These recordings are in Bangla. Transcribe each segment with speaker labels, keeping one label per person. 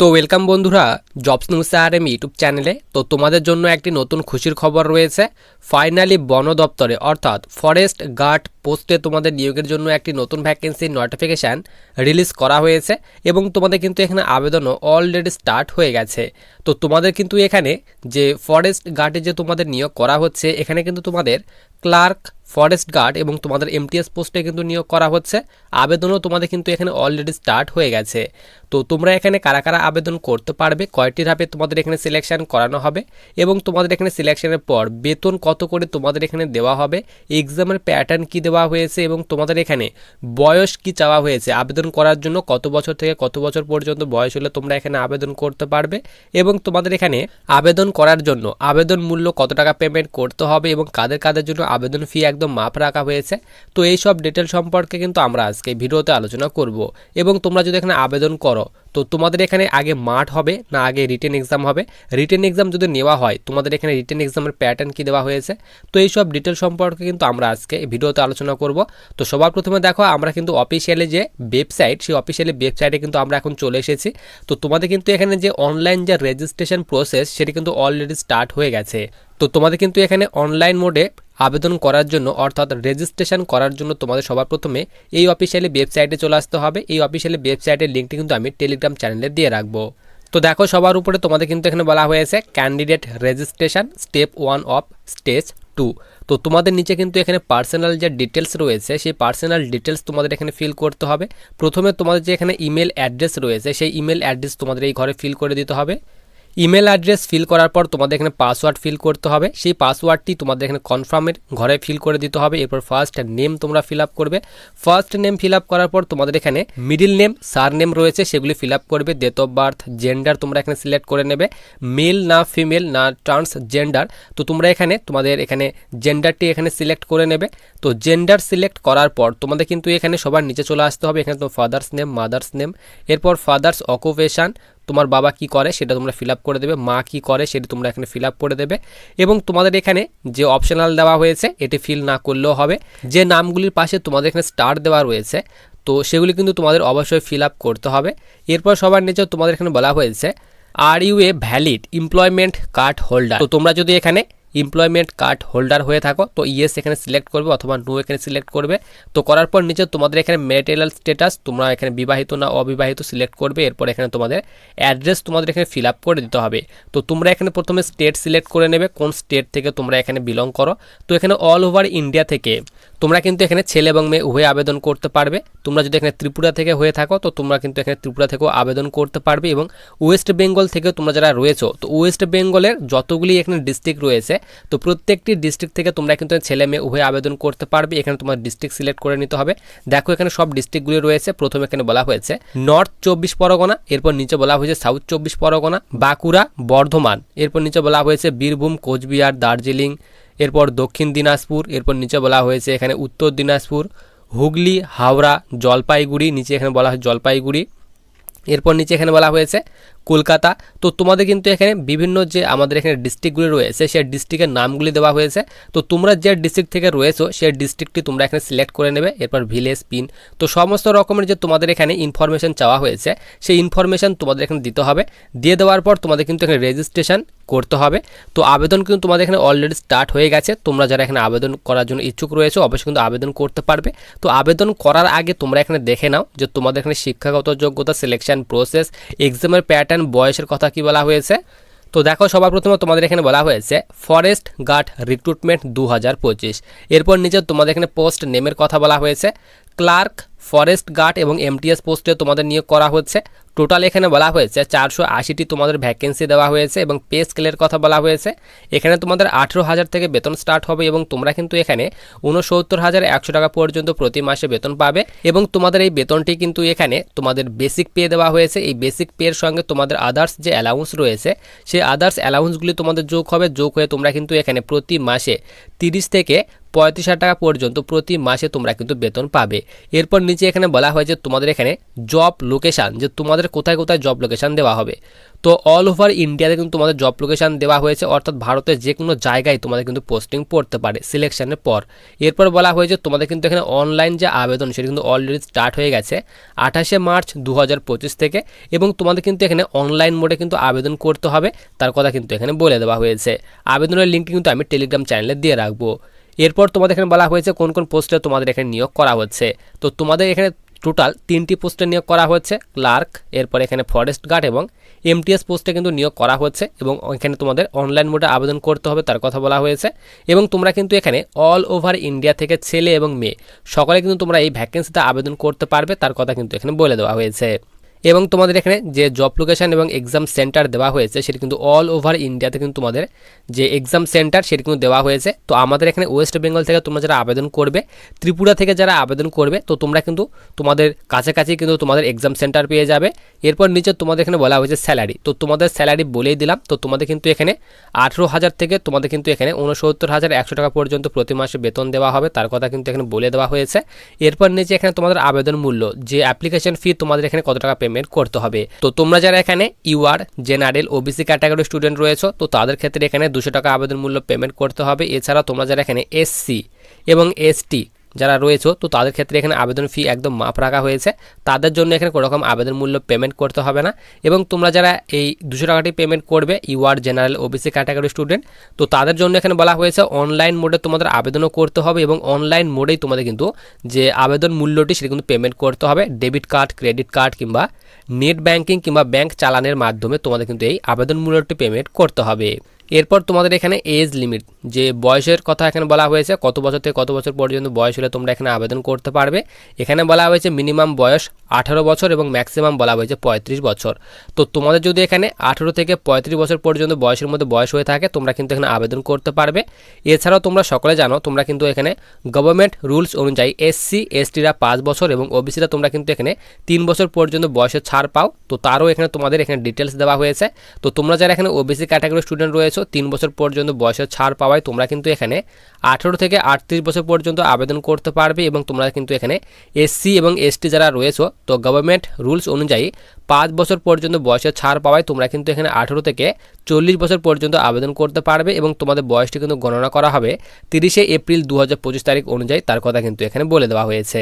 Speaker 1: তো ওয়েলকাম বন্ধুরা জবস নিউজ আরএম ইউটিউব চ্যানেলে তো তোমাদের জন্য একটি নতুন খুশির খবর রয়েছে। ফাইনালি বন দপ্তরে, অর্থাৎ ফরেস্ট গার্ড পোস্টে তোমাদের নিয়োগের জন্য একটি নতুন ভ্যাকেন্সির নোটিফিকেশান রিলিজ করা হয়েছে এবং তোমাদের কিন্তু এখানে আবেদনও অলরেডি স্টার্ট হয়ে গেছে। তো তোমাদের কিন্তু এখানে যে ফরেস্ট গার্ডে যে তোমাদের নিয়োগ করা হচ্ছে, এখানে কিন্তু তোমাদের ক্লার্ক ফরেস্ট গার্ড এবং তোমাদের এমটিএস পোস্টে কিন্তু নিয়োগ করা হচ্ছে। আবেদনও তোমাদের কিন্তু এখানে অলরেডি স্টার্ট হয়ে গেছে। তো তোমরা এখানে কারা কারা আবেদন করতে পারবে, কয়টি ধাপে তোমাদের এখানে সিলেকশন করানো হবে এবং তোমাদের এখানে সিলেকশনের পর বেতন কত করে তোমাদের এখানে দেওয়া হবে এক্সামের প্যাটার্ন কি দেওয়া হয়েছে এবং তোমাদের এখানে বয়স কি চাওয়া হয়েছে, আবেদন করার জন্য কত বছর থেকে কত বছর পর্যন্ত বয়স হলে তোমরা এখানে আবেদন করতে পারবে এবং তোমাদের এখানে আবেদন করার জন্য আবেদন মূল্য কত টাকা পেমেন্ট করতে হবে এবং কাদের কাদের জন্য আবেদন ফি একদম মাপ রাখা হয়েছে। তো এই সব ডিটেল সম্পর্কে কিন্তু আমরা আজকে ভিডিওতে আলোচনা করব। এবং তোমরা যদি এখানে আবেদন করো তো তোমাদের এখানে আগে মাঠ হবে, না আগে রিটেন এক্সাম হবে? রিটেন এক্সাম যদি নেওয়া হয়, তোমাদের এখানে রিটেন এক্সামের প্যাটার্ন কি দেওয়া হয়েছে? তো এই সব ডিটেল সম্পর্কে কিন্তু আমরা আজকে ভিডিওতে আলোচনা করব। তো সবার প্রথমে দেখো, আমরা কিন্তু অফিসিয়ালি যে ওয়েবসাইট সেই অফিসিয়ালি ওয়েবসাইটে কিন্তু আমরা এখন চলে এসেছি। তো তোমাদের কিন্তু এখানে যে অনলাইন যে রেজিস্ট্রেশন প্রসেস সেটি কিন্তু অলরেডি স্টার্ট হয়ে গেছে। তো তোমাদের কিন্তু এখানে অনলাইন মোডে আবেদন করার জন্য, অর্থাৎ রেজিস্ট্রেশন করার জন্য তোমাদের সবার প্রথমে এই অফিসিয়ালি ওয়েবসাইটে চলে আসতে হবে। এই অফিসিয়ালি ওয়েবসাইটের লিঙ্কটি কিন্তু আমি টেলিগ্রাম চ্যানেলে দিয়ে রাখব। তো দেখো, সবার উপরে তোমাদের কিন্তু এখানে বলা হয়েছে candidate registration step one of stage two তো তোমাদের নিচে কিন্তু এখানে পার্সোনাল যে ডিটেলস রয়েছে, সেই পার্সোনাল ডিটেলস তোমাদের এখানে ফিল করতে হবে। প্রথমে তোমাদের যে এখানে ইমেল অ্যাড্রেস রয়েছে, সেই ইমেল অ্যাড্রেস তোমাদের এই ঘরে ফিল করে দিতে হবে। ইমেল অ্যাড্রেস ফিল করার পর তোমাদের এখানে পাসওয়ার্ড ফিল করতে হবে। সেই পাসওয়ার্ডটি তোমাদের এখানে কনফার্মের ঘরে ফিল করে দিতে হবে। এরপর ফার্স্ট নেম তোমরা ফিল আপ করবে। ফার্স্ট নেম ফিল আপ করার পর তোমাদের এখানে মিডিল নেম সার নেম রয়েছে, সেগুলি ফিল আপ করবে। ডেট অফ বার্থ জেন্ডার তোমরা এখানে সিলেক্ট করে নেবে। মেল না ফিমেল না ট্রান্স জেন্ডার তো তোমরা এখানে, তোমাদের এখানে জেন্ডারটি এখানে সিলেক্ট করে নেবে। তো জেন্ডার সিলেক্ট করার পর তোমাদের কিন্তু এখানে সবার নিচে চলে আসতে হবে। এখানে তো ফাদার্স নেম মাদার্স নেম এরপর ফাদার্স অকুপেশান তোমার বাবা কি করে সেটা তোমরা ফিল করে দেবে, মা কি করে সেটা তোমরা এখানে ফিল করে দেবে এবং তোমাদের এখানে যে অপশনাল দেওয়া হয়েছে এটি ফিল না করলেও হবে। যে নামগুলির পাশে তোমাদের এখানে স্টার দেওয়া রয়েছে, তো সেগুলি কিন্তু তোমাদের অবশ্যই ফিল করতে হবে। এরপর সবার নিচেও তোমাদের এখানে বলা হয়েছে are you a valid employment card holder তো তোমরা যদি এখানে এমপ্লয়মেন্ট কার্ড হোল্ডার হয়ে থাকো, তো ইয়েস এখানে সিলেক্ট করবে অথবা নো এখানে সিলেক্ট করবে। তো করার পর নিচে তোমাদের এখানে ম্যাটেরিয়াল স্টেটাস তোমরা এখানে বিবাহিত না অবিবাহিত সিলেক্ট করবে, এরপর এখানে তোমাদের অ্যাড্রেস তোমাদের এখানে ফিল আপ করে দিতে হবে। তো তোমরা এখানে প্রথমে স্টেট সিলেক্ট করে নেবে, কোন স্টেট থেকে তোমরা এখানে বিলং করো। তো এখানে অল ওভার ইন্ডিয়া থেকে তোমরা কিন্তু এখানে ছেলে এবং মেয়ে উভয় আবেদন করতে পারবে। তোমরা যদি এখানে ত্রিপুরা থেকে হয়ে থাকো, তো তোমরা কিন্তু এখানে ত্রিপুরা থেকেও আবেদন করতে পারবে এবং ওয়েস্ট বেঙ্গল থেকে তোমরা যারা রয়েছো, তো ওয়েস্ট বেঙ্গলের যতগুলি এখানে ডিস্ট্রিক্ট রয়েছে তো প্রত্যেকটি ডিস্ট্রিক্ট থেকে তোমরা কিন্তু ছেলে মেয়ে উভয় আবেদন করতে পারবে। এখানে তোমার ডিস্ট্রিক্ট সিলেক্ট করে নিতে হবে। দেখো, এখানে সব ডিস্ট্রিক্টগুলি রয়েছে। প্রথমে এখানে বলা হয়েছে নর্থ চব্বিশ পরগনা, এরপর নিচে বলা হয়েছে সাউথ চব্বিশ পরগনা, বাঁকুড়া, বর্ধমান, এরপর নিচে বলা হয়েছে বীরভূম, কোচবিহার, দার্জিলিং, এরপর দক্ষিণ দিনাজপুর, এরপর নিচে বলা হয়েছে এখানে উত্তর দিনাজপুর, হুগলি, হাওড়া, জলপাইগুড়ি, নিচে এখানে বলা হয় জলপাইগুড়ি, এরপর নিচে এখানে বলা হয়েছে কলকাতা। তো তোমাদের কিন্তু এখানে বিভিন্ন যে আমাদের এখানে ডিস্ট্রিক্টগুলি রয়েছে, সেই ডিস্ট্রিক্টের নামগুলি দেওয়া হয়েছে। তো তোমরা যে ডিস্ট্রিক্ট থেকে রয়েছো, সেই ডিস্ট্রিক্টটি তোমরা এখানে সিলেক্ট করে নেবে, এরপর ভিলেজ পিন তো সমস্ত রকমের যে তোমাদের এখানে ইনফরমেশন চাওয়া হয়েছে, সেই ইনফরমেশন তোমাদের এখানে দিতে হবে। দিয়ে দেওয়ার পর তোমাদের কিন্তু এখানে রেজিস্ট্রেশন করতে হবে। তো আবেদন কিন্তু তোমাদের এখানে অলরেডি স্টার্ট হয়ে গেছে। তোমরা যারা এখানে আবেদন করার জন্য ইচ্ছুক রয়েছে, অবশ্যই কিন্তু আবেদন করতে পারবে। তো আবেদন করার আগে তোমরা এখানে দেখে নাও যে তোমাদের এখানে শিক্ষাগত যোগ্যতা সিলেকশন প্রসেস এক্সামের প্যাটার্ন বয়সের কথা কি বলা হয়েছে? তো দেখো সবার প্রথমে তোমাদের এখানে বলা হয়েছে ফরেস্ট গার্ড রিক্রুটমেন্ট দু হাজার পঁচিশ। এরপর নিচে তোমাদের এখানে পোস্ট নেমের কথা বলা হয়েছে। ক্লার্ক, ফরেস্ট গার্ড এবং এমটিএস পোস্টে তোমাদের নিয়োগ করা হচ্ছে টোটাল এখানে বলা হয়েছে চারশো আশিটি তোমাদের ভ্যাকেন্সি দেওয়া হয়েছে এবং পে স্কেলের কথা বলা হয়েছে। এখানে তোমাদের আঠেরো হাজার থেকে বেতন স্টার্ট হবে এবং তোমরা কিন্তু এখানে উনসত্তর হাজার একশো টাকা পর্যন্ত প্রতি মাসে বেতন পাবে এবং তোমাদের এই বেতনটি কিন্তু এখানে তোমাদের বেসিক পে দেওয়া হয়েছে। এই বেসিক পের সঙ্গে তোমাদের আদার্স যে অ্যালাউন্স রয়েছে, সেই আদার্স অ্যালাউন্সগুলি তোমাদের যোগ হবে। যোগ হয়ে তোমরা কিন্তু এখানে প্রতি মাসে তিরিশ থেকে পঁয়ত্রিশ হাজার টাকা পর্যন্ত প্রতি মাসে তোমরা কিন্তু বেতন পাবে। এরপর নিচে এখানে বলা হয়েছে তোমাদের এখানে জব লোকেশান যে তোমাদের কোথায় কোথায় জব লোকেশান দেওয়া হবে। তো অল ওভার ইন্ডিয়াতে কিন্তু তোমাদের জব লোকেশান দেওয়া হয়েছে, অর্থাৎ ভারতের যে কোনো জায়গায় তোমাদের কিন্তু পোস্টিং পড়তে পারে সিলেকশনের পর। এরপর বলা হয়েছে তোমাদের কিন্তু এখানে অনলাইন যে আবেদন, সেটা কিন্তু অলরেডি স্টার্ট হয়ে গেছে আঠাশে মার্চ দু হাজার পঁচিশ থেকে, এবং তোমাদের কিন্তু এখানে অনলাইন মোডে কিন্তু আবেদন করতে হবে। তার কথা কিন্তু এখানে বলে দেওয়া হয়েছে। আবেদনের লিঙ্কটি কিন্তু আমি টেলিগ্রাম চ্যানেলে দিয়ে রাখব। এরপর তোমাদের এখানে বলা হয়েছে কোন কোন পোস্টে তোমাদের এখানে নিয়োগ করা হচ্ছে। তো তোমাদের এখানে টোটাল তিনটি পোস্টে নিয়োগ করা হচ্ছে, ক্লার্ক, এরপর এখানে ফরেস্ট গার্ড এবং এমটিএস পোস্টে কিন্তু নিয়োগ করা হচ্ছে এবং এখানে তোমাদের অনলাইন মোডে আবেদন করতে হবে তার কথা বলা হয়েছে এবং তোমরা কিন্তু এখানে অল ওভার ইন্ডিয়া থেকে ছেলে এবং মেয়ে, সকলে কিন্তু তোমরা এই ভ্যাকেন্সিতে আবেদন করতে পারবে তার কথা কিন্তু এখানে বলে দেওয়া হয়েছে। এবং তোমাদের এখানে যে জব লোকেশন এবং এক্সাম সেন্টার দেওয়া হয়েছে, সেটি কিন্তু অল ওভার ইন্ডিয়াতে কিন্তু তোমাদের যে এক্সাম সেন্টার সেটি কিন্তু দেওয়া হয়েছে। তো আমাদের এখানে ওয়েস্ট বেঙ্গল থেকে তোমরা যারা আবেদন করবে, ত্রিপুরা থেকে যারা আবেদন করবে, তো তোমরা কিন্তু তোমাদের কাছাকাছি কিন্তু তোমাদের এক্সাম সেন্টার পেয়ে যাবে। এরপর নিচে তোমাদের এখানে বলা হয়েছে স্যালারি তো তোমাদের স্যালারি বলেই দিলাম, তো তোমাদের কিন্তু এখানে আঠেরো হাজার থেকে তোমাদের কিন্তু এখানে উনসত্তর হাজার একশো টাকা পর্যন্ত প্রতি মাসে বেতন দেওয়া হবে, তার কথা কিন্তু এখানে বলে দেওয়া হয়েছে। এরপর নিচে এখানে তোমাদের আবেদন মূল্য, যে অ্যাপ্লিকেশন ফি তোমাদের এখানে কত টাকা পেমেন্ট করতে হবে। তো তোমরা যারা এখানে U R general OBC category student রয়েছে, তো তাদের ক্ষেত্রে এখানে দুশো টাকা আবেদন মূল্য পেমেন্ট করতে হবে। এছাড়া তোমরা যারা এখানে এসসি এবং এসটি যারা রয়েছে, তো তাদের ক্ষেত্রে এখানে আবেদন ফি একদম মাপ রাখা হয়েছে। তাদের জন্য এখানে কোনো রকম আবেদন মূল্য পেমেন্ট করতে হবে না। এবং তোমরা যারা এই দুশো টাকাটি পেমেন্ট করবে UR general OBC category student তো তাদের জন্য এখানে বলা হয়েছে অনলাইন মোডে তোমাদের আবেদনও করতে হবে এবং অনলাইন মোডেই তোমাদের কিন্তু যে আবেদন মূল্যটি সেটা কিন্তু পেমেন্ট করতে হবে। ডেবিট কার্ড ক্রেডিট কার্ড কিংবা নেট ব্যাংকিং কিংবা ব্যাংক চালানের মাধ্যমে তোমাদের কিন্তু এই আবেদন মূল্যটি পেমেন্ট করতে হবে। এরপর তোমাদের এখানে এজ লিমিট যে বয়সের কথা এখানে বলা হয়েছে, কত বছর থেকে কত বছর পর্যন্ত বয়স হলে তোমরা এখানে আবেদন করতে পারবে। এখানে বলা হয়েছে মিনিমাম বয়স আঠারো বছর এবং ম্যাক্সিমাম বলা হয়েছে পঁয়ত্রিশ বছর। তো তোমাদের যদি এখানে আঠারো থেকে পঁয়ত্রিশ বছর পর্যন্ত বয়সের মধ্যে বয়স হয়ে থাকে, তোমরা কিন্তু এখানে আবেদন করতে পারবে। এছাড়াও তোমরা সকলে জানো, তোমরা কিন্তু এখানে গভর্নমেন্ট রুলস অনুযায়ী এসসি এসটিরা পাঁচ বছর এবং ওবিসিরা তোমরা কিন্তু এখানে তিন বছর পর্যন্ত বয়সের ছাড় পাও। তো তারও এখানে তোমাদের এখানে ডিটেলস দেওয়া হয়েছে। তো তোমরা যারা এখানে ওবিসি ক্যাটাগরি স্টুডেন্ট রয়েছে তিন বছর পর্যন্ত বয়সের ছাড় পাওয়ায় তোমরা কিন্তু এখানে আঠেরো থেকে আটত্রিশ বছর পর্যন্ত আবেদন করতে পারবে এবং তোমরা কিন্তু এখানে এসসি এবং এসটি যারা রয়েছে, তো গভর্নমেন্ট রুলস অনুযায়ী পাঁচ বছর পর্যন্ত বয়সের ছাড় পাওয়ায় তোমরা কিন্তু এখানে আঠেরো থেকে চল্লিশ বছর পর্যন্ত আবেদন করতে পারবে এবং তোমাদের বয়সটি কিন্তু গণনা করা হবে তিরিশে এপ্রিল দু হাজার পঁচিশ তারিখ অনুযায়ী, তার কথা কিন্তু এখানে বলে দেওয়া হয়েছে।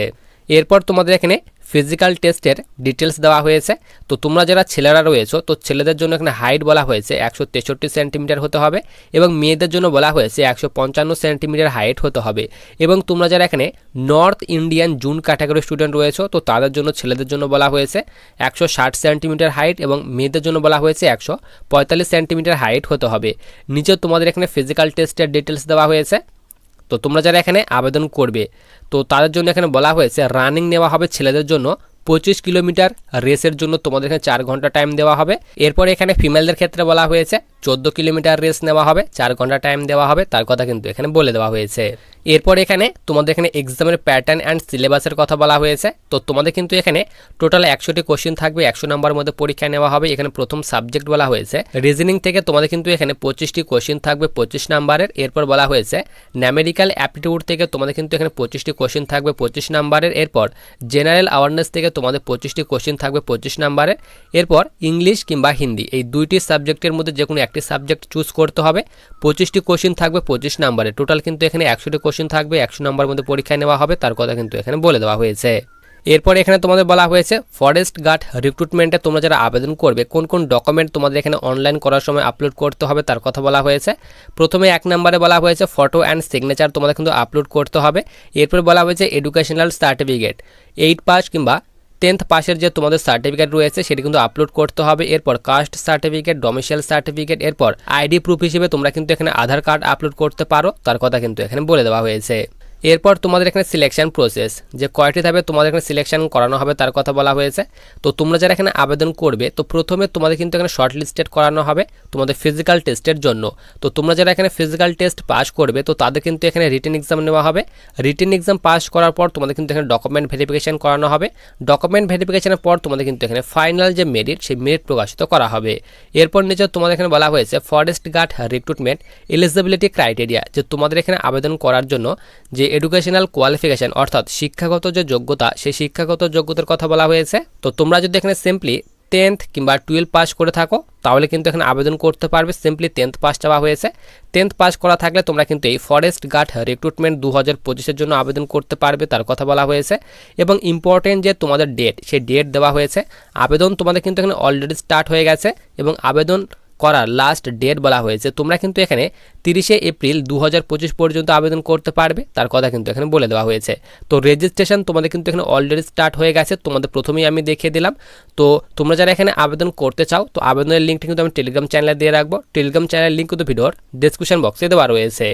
Speaker 1: এরপর তোমাদের এখানে ফিজিক্যাল টেস্টের ডিটেলস দেওয়া হয়েছে। তো তোমরা যারা ছেলেরা রয়েছো, তো ছেলেদের জন্য এখানে হাইট বলা হয়েছে একশো তেষট্টি সেন্টিমিটার হতে হবে এবং মেয়েদের জন্য বলা হয়েছে একশো পঞ্চান্ন সেন্টিমিটার হাইট হতে হবে। এবং তোমরা যারা এখানে নর্থ ইন্ডিয়ান জুন ক্যাটাগরি স্টুডেন্ট রয়েছো, তো তাদের জন্য, ছেলেদের জন্য বলা হয়েছে একশো ষাট সেন্টিমিটার হাইট এবং মেয়েদের জন্য বলা হয়েছে একশো পঁয়তাল্লিশ সেন্টিমিটার হাইট হতে হবে। নিচে তোমাদের এখানে ফিজিক্যাল টেস্টের ডিটেলস দেওয়া হয়েছে। তো তোমরা যারা এখানে আবেদন করবে, তো তাদের জন্য এখানে বলা হয়েছে, রানিং নেওয়া হবে ছেলেদের জন্য পঁচিশ কিলোমিটার রেসের জন্য তোমাদের এখানে চার ঘণ্টা টাইম দেওয়া হবে। এরপর এখানে ফিমেলদের ক্ষেত্রে বলা হয়েছে চোদ্দ কিলোমিটার রেস নেওয়া হবে, চার ঘণ্টা টাইম দেওয়া হবে, তার কথা কিন্তু এখানে বলে দেওয়া হয়েছে। এরপর এখানে তোমাদের এখানে এক্সামের প্যাটার্ন অ্যান্ড সিলেবাসের কথা বলা হয়েছে। তো তোমাদের কিন্তু এখানে টোটাল একশোটি কোশ্চেন থাকবে, একশো নম্বরের মধ্যে পরীক্ষা নেওয়া হবে। এখানে প্রথম সাবজেক্ট বলা হয়েছে। রিজনিং থেকে তোমাদের কিন্তু এখানে পঁচিশটি কোশ্চেন থাকবে, পঁচিশ নাম্বারের এরপর বলা হয়েছে ন্যামেরিক্যাল অ্যাপটিটিউড থেকে তোমাদের কিন্তু এখানে পঁচিশটি কোশ্চেন থাকবে, পঁচিশ নাম্বারের এরপর জেনারেল অ্যাওয়ারনেস থেকে তোমাদের পঁচিশটি কোশ্চেন থাকবে, পঁচিশ নাম্বারের এরপর ইংলিশ কিংবা হিন্দি, এই দুইটি সাবজেক্টের মধ্যে যে কোনো একটি সাবজেক্ট চুজ করতে হবে। পঁচিশটি কোশ্চিন থাকবে পঁচিশ নাম্বারে টোটাল কিন্তু এখানে একশোটি কোশ্চিন থাকবে, একশো নম্বরের মধ্যে পরীক্ষা নেওয়া হবে, তার কথা কিন্তু এখানে বলে দেওয়া হয়েছে। এরপর এখানে তোমাদের বলা হয়েছে ফরেস্ট গার্ড রিক্রুটমেন্টে তোমরা যারা আবেদন করবে, কোন কোন ডকুমেন্ট তোমাদের এখানে অনলাইন করার সময় আপলোড করতে হবে, তার কথা বলা হয়েছে। প্রথমে এক নম্বরে বলা হয়েছে ফটো অ্যান্ড সিগনেচার তোমাদের কিন্তু আপলোড করতে হবে। এরপর বলা হয়েছে এডুকেশনাল সার্টিফিকেট এইট পাস কিংবা টেন্থ পাশের যে তোমাদের সার্টিফিকেট রয়েছে, সেটি কিন্তু আপলোড করতে হবে। এরপর কাস্ট সার্টিফিকেট ডোমিশিয়াল সার্টিফিকেট এরপর আইডি প্রুফ হিসেবে তোমরা কিন্তু এখানে আধার কার্ড আপলোড করতে পারো। তার কথা কিন্তু এখানে বলে দেওয়া হয়েছে। এরপর তোমাদের এখানে সিলেকশন প্রসেস যে কয়টি ধাপে তোমাদের এখানে সিলেকশন করানো হবে তার কথা বলা হয়েছে। তো তোমরা যারা এখানে আবেদন করবে, তো প্রথমে তোমাদের কিন্তু এখানে শর্ট লিস্টেড করানো হবে তোমাদের ফিজিক্যাল টেস্টের জন্য। তো তোমরা যারা এখানে ফিজিক্যাল টেস্ট পাস করবে, তো তাদের কিন্তু এখানে রিটেন এক্সাম নেওয়া হবে। রিটেন এক্সাম পাস করার পর তোমাদের কিন্তু এখানে ডকুমেন্ট ভেরিফিকেশন করানো হবে। ডকুমেন্ট ভেরিফিকেশনের পর তোমাদের কিন্তু এখানে ফাইনাল যে মেরিট সেই মেরিট প্রকাশিত করা হবে। এরপর নিচে তোমাদের এখানে বলা হয়েছে forest guard recruitment eligibility criteria যে তোমাদের এখানে আবেদন করার জন্য যে এডুকেশনাল কোয়ালিফিকেশন অর্থাৎ শিক্ষাগত যে যোগ্যতা, সেই শিক্ষাগত যোগ্যতার কথা বলা হয়েছে। তো তোমরা যদি এখানে সিম্পলি টেন্থ কিংবা টুয়েলভ পাস করে থাকো, তাহলে কিন্তু এখানে আবেদন করতে পারবে। সিম্পলি টেন্থ পাস চাওয়া হয়েছে। টেন্থ পাস করা থাকলে তোমরা কিন্তু এই ফরেস্ট গার্ড রিক্রুটমেন্ট দু হাজার পঁচিশের জন্য আবেদন করতে পারবে, তার কথা বলা হয়েছে। এবং ইম্পর্টেন্ট যে তোমাদের ডেট সেই ডেট দেওয়া হয়েছে। আবেদন তোমাদের কিন্তু এখানে অলরেডি স্টার্ট হয়ে গেছে এবং আবেদন করার লাস্ট ডেট বলা হয়েছে, তোমরা কিন্তু এখানে তিরিশে এপ্রিল দু হাজার পঁচিশ পর্যন্ত আবেদন করতে পারবে, তার কথা কিন্তু এখানে বলে দেওয়া হয়েছে। তো রেজিস্ট্রেশন তোমাদের কিন্তু এখানে অলরেডি স্টার্ট হয়ে গেছে, তোমাদের প্রথমেই আমি দেখিয়ে দিলাম। তো তোমরা যারা এখানে আবেদন করতে চাও, তো আবেদনের লিঙ্কটি কিন্তু আমি টেলিগ্রাম চ্যানেলে দিয়ে রাখব। টেলিগ্রাম চ্যানেলের লিঙ্ক কিন্তু ভিডিওর ডিসক্রিপশন বক্সে দেওয়া রয়েছে।